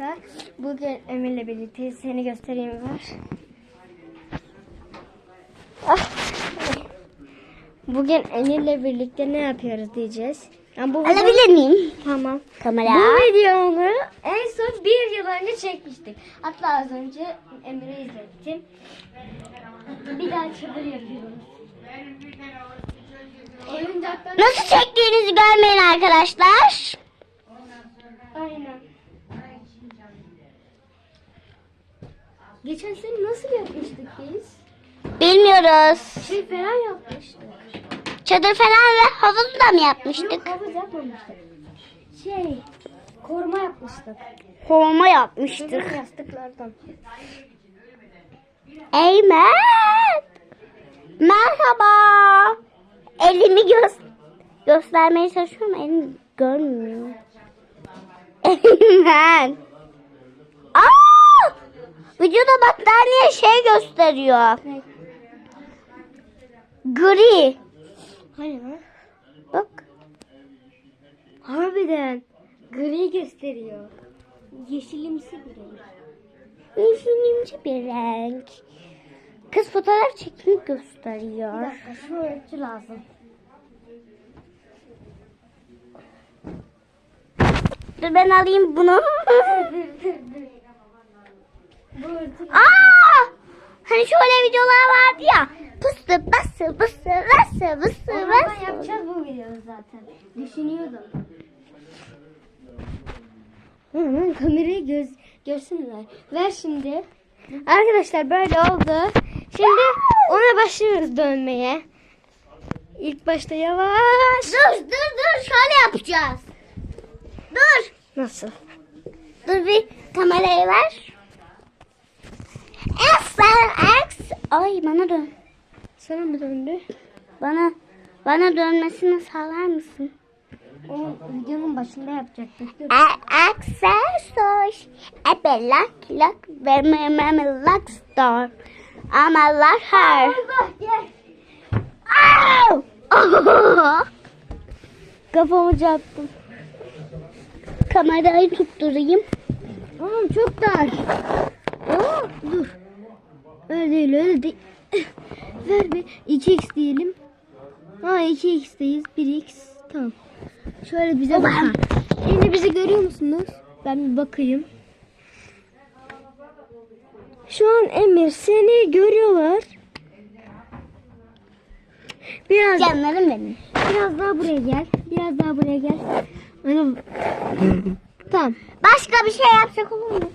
arkadaşlar. Bugün Emir'le birlikte seni göstereyim var. Ah. Bugün Emir'le birlikte ne yapıyoruz diyeceğiz. Yani bu Alabilir miyim? Tamam. Kamera. Bu videonu en son bir yıl önce çekmiştik. Hatta az önce Emir'e izlettim. Bir daha çadır yapıyoruz. Nasıl çektiğinizi görmeyin arkadaşlar. Aynen. Geçen sene nasıl yapmıştık biz? Bilmiyoruz. Şey falan yapmıştık. Çadır falan ve havuz da mı yapmıştık? Yok havuz yapmamıştık. Şey, koruma yapmıştık. Kovma yapmıştık. Yastıklardan. Eymen. Merhaba. Elimi göz göstermeye çalışıyorum. Elim görmüyor. Eymen. Aa! Vücuda battaniye şey gösteriyor. Ne? Gri. Hani lan? Bak. Harbiden gri gösteriyor. Yeşilimsi gri. Yeşilimsi bir renk. Kız fotoğraf çekimi Bir gösteriyor. dakika şu ölçü lazım. Dur ben alayım bunu. dur dur dur. Bu ölçü Aa! Hani şöyle videolar vardı ya. Pısı bası bası bısı Onlardan bası. yapacağız bu videoyu zaten. Düşünüyordum. Hemen kamerayı göz görsünler. Ver şimdi. Arkadaşlar böyle oldu. Şimdi ona başlıyoruz dönmeye. İlk başta yavaş. Dur dur dur şöyle yapacağız. Dur. Nasıl? Dur bir kamerayı ver. X X. Ay bana dön. Sana mı döndü? Bana bana dönmesini sağlar mısın? O videonun başında yapacaktık. Dur. Accessories. A bella clock. Ve meme lock star. Ama like her. Kafamı çarptım. Kamerayı tutturayım. Oğlum çok dar. Aa, dur. Öyle değil öyle değil. Ver bir 2x diyelim. Ha 2x'teyiz. 1x. Tamam. Şöyle bize bak. Şimdi bizi görüyor musunuz? Ben bir bakayım. Şu an Emir seni görüyorlar. Biraz Canlarım benim. biraz daha buraya gel. Biraz daha buraya gel. Ana. tamam. Başka bir şey yapacak olur mu?